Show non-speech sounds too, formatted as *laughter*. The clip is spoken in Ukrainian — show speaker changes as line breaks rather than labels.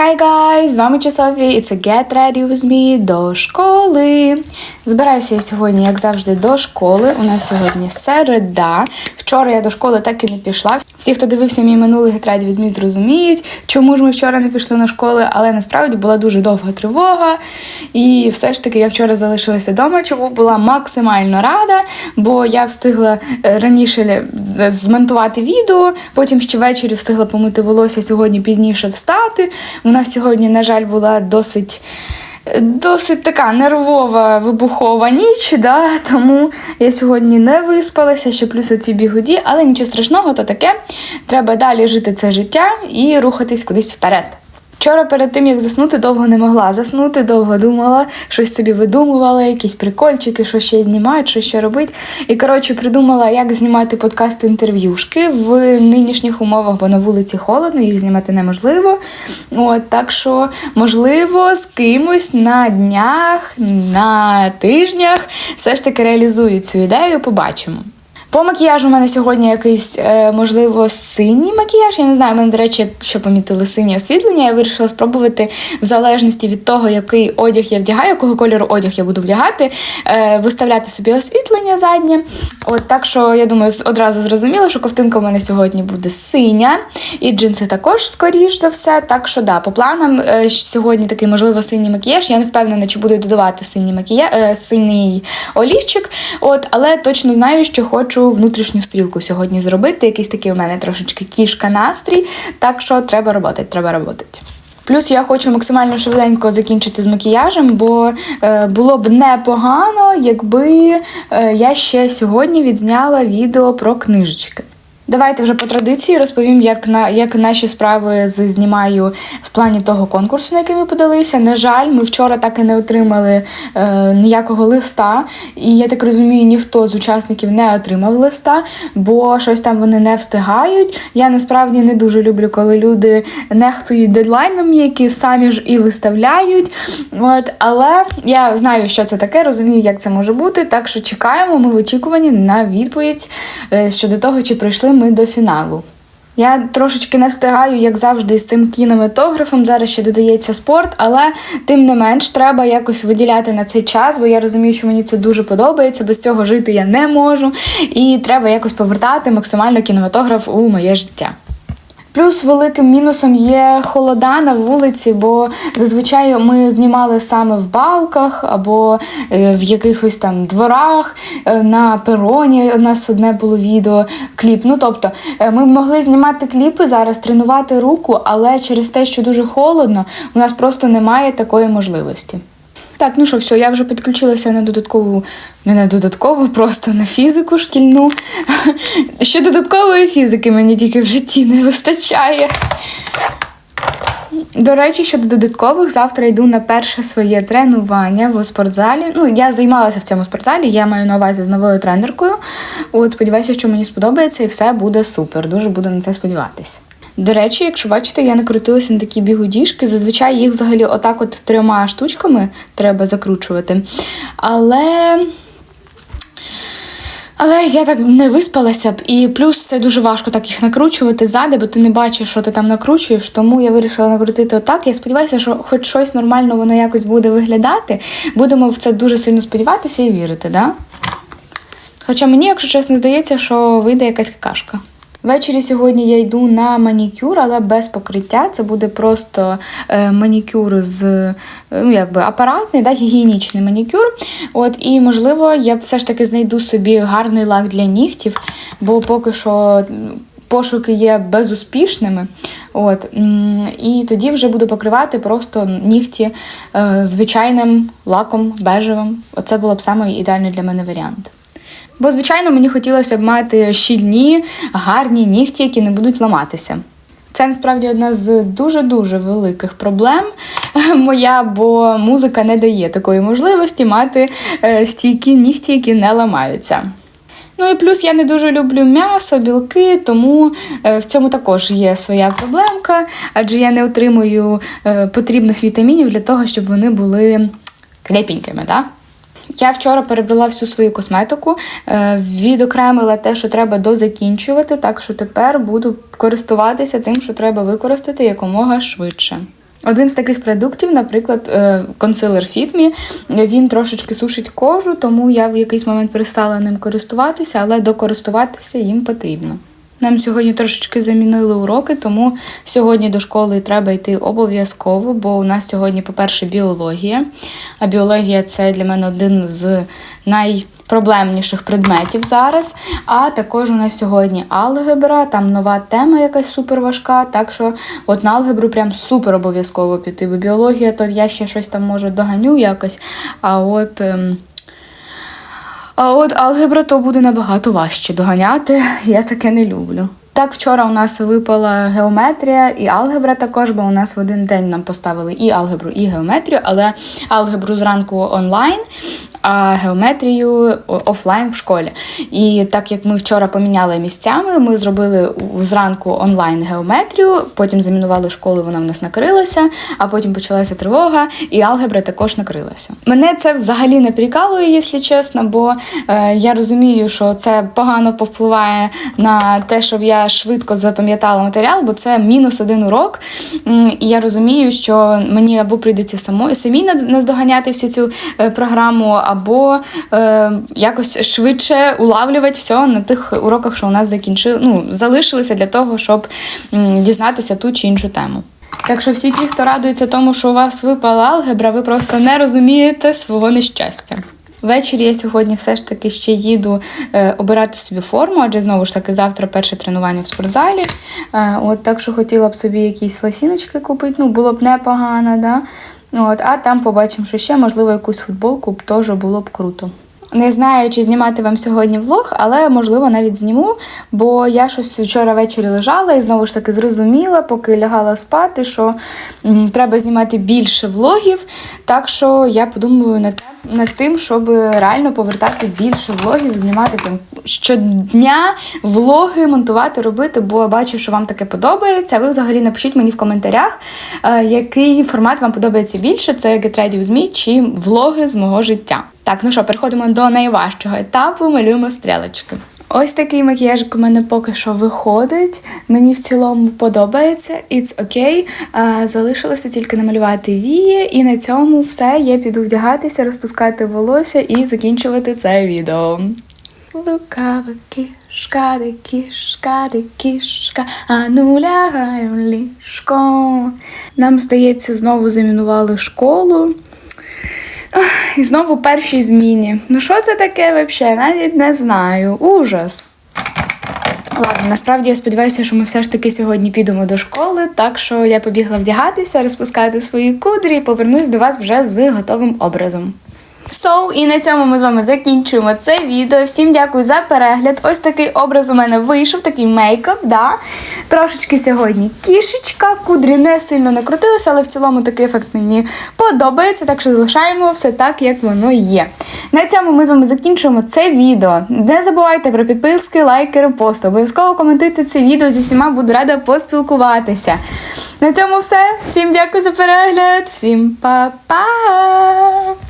Hi guys! З вами Часові і це Get Ready With Me до школи. Збираюся я сьогодні, як завжди, до школи. У нас сьогодні середа. Вчора я до школи так і не пішла. Всі, хто дивився мій минулий Ready With Me, зрозуміють, чому ж ми вчора не пішли на школи, але насправді була дуже довга тривога. І все ж таки я вчора залишилася вдома, чому була максимально рада, бо я встигла е, раніше е, змонтувати відео, потім ще ввечері встигла помити волосся сьогодні пізніше встати. У нас сьогодні, на жаль, була досить. Досить така нервова вибухова ніч, да? тому я сьогодні не виспалася, ще плюс оці бігуді, але нічого страшного, то таке. Треба далі жити це життя і рухатись кудись вперед. Вчора перед тим, як заснути, довго не могла заснути, довго думала, щось собі видумувала, якісь прикольчики, що ще знімають, що ще робити. І коротше придумала, як знімати подкаст інтерв'юшки в нинішніх умовах, бо на вулиці холодно, їх знімати неможливо. От так що, можливо, з кимось на днях, на тижнях все ж таки реалізую цю ідею, побачимо. По макіяжу у мене сьогодні якийсь, е, можливо, синій макіяж. Я не знаю, в мене, до речі, якщо помітили синє освітлення, я вирішила спробувати в залежності від того, який одяг я вдягаю, якого кольору одяг я буду вдягати, е, виставляти собі освітлення заднє. От так що я думаю, одразу зрозуміла, що ковтинка у мене сьогодні буде синя, і джинси також, скоріш за все. Так що да, по планам е, сьогодні такий, можливо, синій макіяж. Я не впевнена, чи буду додавати синій макіяж, синій олівчик. От, але точно знаю, що хочу внутрішню стрілку сьогодні зробити. Якийсь такий у мене трошечки кішка настрій. Так що треба роботи, треба роботи. Плюс я хочу максимально швиденько закінчити з макіяжем, бо е, було б непогано, якби е, я ще сьогодні відзняла відео про книжечки. Давайте вже по традиції розповім, як на як наші справи з знімаю в плані того конкурсу, на який ми подалися. На жаль, ми вчора так і не отримали е, ніякого листа, і я так розумію, ніхто з учасників не отримав листа, бо щось там вони не встигають. Я насправді не дуже люблю, коли люди нехтують дедлайном, які самі ж і виставляють. От, Але я знаю, що це таке, розумію, як це може бути. Так що чекаємо, ми в очікуванні на відповідь е, щодо того, чи прийшли ми до фіналу. Я трошечки не встигаю, як завжди, з цим кінематографом. Зараз ще додається спорт, але тим не менш треба якось виділяти на цей час, бо я розумію, що мені це дуже подобається. Без цього жити я не можу. І треба якось повертати максимально кінематограф у моє життя. Плюс великим мінусом є холода на вулиці, бо зазвичай ми знімали саме в балках або е, в якихось там дворах е, на пероні. У нас одне було відео, кліп. Ну тобто е, ми могли знімати кліпи зараз, тренувати руку, але через те, що дуже холодно, у нас просто немає такої можливості. Так, ну що, все, я вже підключилася на додаткову, не на додаткову, просто на фізику шкільну. *laughs* Що додаткової фізики мені тільки в житті не вистачає. До речі, щодо додаткових, завтра йду на перше своє тренування в спортзалі. Ну, я займалася в цьому спортзалі, я маю на увазі з новою тренеркою. От, сподіваюся, що мені сподобається і все буде супер. Дуже буду на це сподіватися. До речі, якщо бачите, я накрутилася на такі бігудішки. Зазвичай їх взагалі отак от трьома штучками треба закручувати. Але. Але я так не виспалася б, і плюс це дуже важко так їх накручувати ззади, бо ти не бачиш, що ти там накручуєш, тому я вирішила накрутити отак. Я сподіваюся, що хоч щось нормально воно якось буде виглядати. Будемо в це дуже сильно сподіватися і вірити, да? Хоча мені, якщо чесно, здається, що вийде якась какашка. Ввечері сьогодні я йду на манікюр, але без покриття. Це буде просто е, манікюр з е, ну, якби апаратний, да, гігієнічний манікюр. От, І, можливо, я все ж таки знайду собі гарний лак для нігтів, бо поки що пошуки є безуспішними. От, І тоді вже буду покривати просто нігті е, звичайним лаком бежевим. Оце було б саме ідеальний для мене варіант. Бо, звичайно, мені хотілося б мати щільні, гарні нігті, які не будуть ламатися. Це насправді одна з дуже-дуже великих проблем *laughs* моя, бо музика не дає такої можливості мати е, стійкі нігті, які не ламаються. Ну і плюс я не дуже люблю м'ясо, білки, тому е, в цьому також є своя проблемка, адже я не отримую е, потрібних вітамінів для того, щоб вони були крепенькими. так? Я вчора перебрала всю свою косметику, е, відокремила те, що треба дозакінчувати, так що тепер буду користуватися тим, що треба використати якомога швидше. Один з таких продуктів, наприклад, е, консилер Fitme, він трошечки сушить кожу, тому я в якийсь момент перестала ним користуватися, але докористуватися їм потрібно. Нам сьогодні трошечки замінили уроки, тому сьогодні до школи треба йти обов'язково, бо у нас сьогодні, по-перше, біологія. А біологія це для мене один з найпроблемніших предметів зараз. А також у нас сьогодні алгебра, там нова тема якась супер важка. Так що от на алгебру прям супер обов'язково піти. Бо біологія, то я ще щось там може доганю якось. А от. ем, а от алгебра то буде набагато важче доганяти. Я таке не люблю. Так, вчора у нас випала геометрія і алгебра також, бо у нас в один день нам поставили і алгебру, і геометрію, але алгебру зранку онлайн, а геометрію офлайн в школі. І так як ми вчора поміняли місцями, ми зробили зранку онлайн геометрію, потім замінували школу, вона в нас накрилася, а потім почалася тривога, і алгебра також накрилася. Мене це взагалі не прикалує, якщо чесно, бо е, я розумію, що це погано повпливає на те, щоб я швидко запам'ятала матеріал, бо це мінус один урок. І я розумію, що мені або прийдеться само, самі наздоганяти всю цю е, програму, або е, якось швидше улавлювати все на тих уроках, що у нас закінчили, ну, залишилися для того, щоб дізнатися ту чи іншу тему. Так що всі ті, хто радується тому, що у вас випала алгебра, ви просто не розумієте свого нещастя. Ввечері я сьогодні все ж таки ще їду е, обирати собі форму, адже знову ж таки завтра перше тренування в спортзалі. Е, от так що хотіла б собі якісь лосіночки купити, ну було б непогано, да? От, а там побачимо, що ще, можливо, якусь футболку б теж було б круто. Не знаю, чи знімати вам сьогодні влог, але можливо навіть зніму, бо я щось вчора ввечері лежала і знову ж таки зрозуміла, поки лягала спати, що треба знімати більше влогів. Так що я подумаю над, над тим, щоб реально повертати більше влогів, знімати прям щодня влоги, монтувати, робити, бо бачу, що вам таке подобається. Ви взагалі напишіть мені в коментарях, е, який формат вам подобається більше: це Get Ready with Me чи влоги з мого життя. Так, ну що, переходимо до найважчого етапу, малюємо стрілочки. Ось такий макіяжик у мене поки що виходить. Мені в цілому подобається, it's. Okay. Залишилося тільки намалювати вії, і на цьому все. Я піду вдягатися, розпускати волосся і закінчувати це відео. Лукава кішка, кішка, кішка, а ну лягай у ліжко. Нам, здається, знову замінували школу. І знову перші зміни. Ну що це таке взагалі? Навіть не знаю. Ужас. Ладно, насправді я сподіваюся, що ми все ж таки сьогодні підемо до школи, так що я побігла вдягатися, розпускати свої кудрі і повернусь до вас вже з готовим образом. So, і на цьому ми з вами закінчуємо це відео. Всім дякую за перегляд. Ось такий образ у мене вийшов, такий мейкап, да. Трошечки сьогодні кішечка, кудрі не сильно накрутилися, але в цілому такий ефект мені подобається, так що залишаємо все так, як воно є. На цьому ми з вами закінчуємо це відео. Не забувайте про підписки, лайки, репости. Обов'язково коментуйте це відео. Зі всіма буду рада поспілкуватися. На цьому все. Всім дякую за перегляд, всім па-па!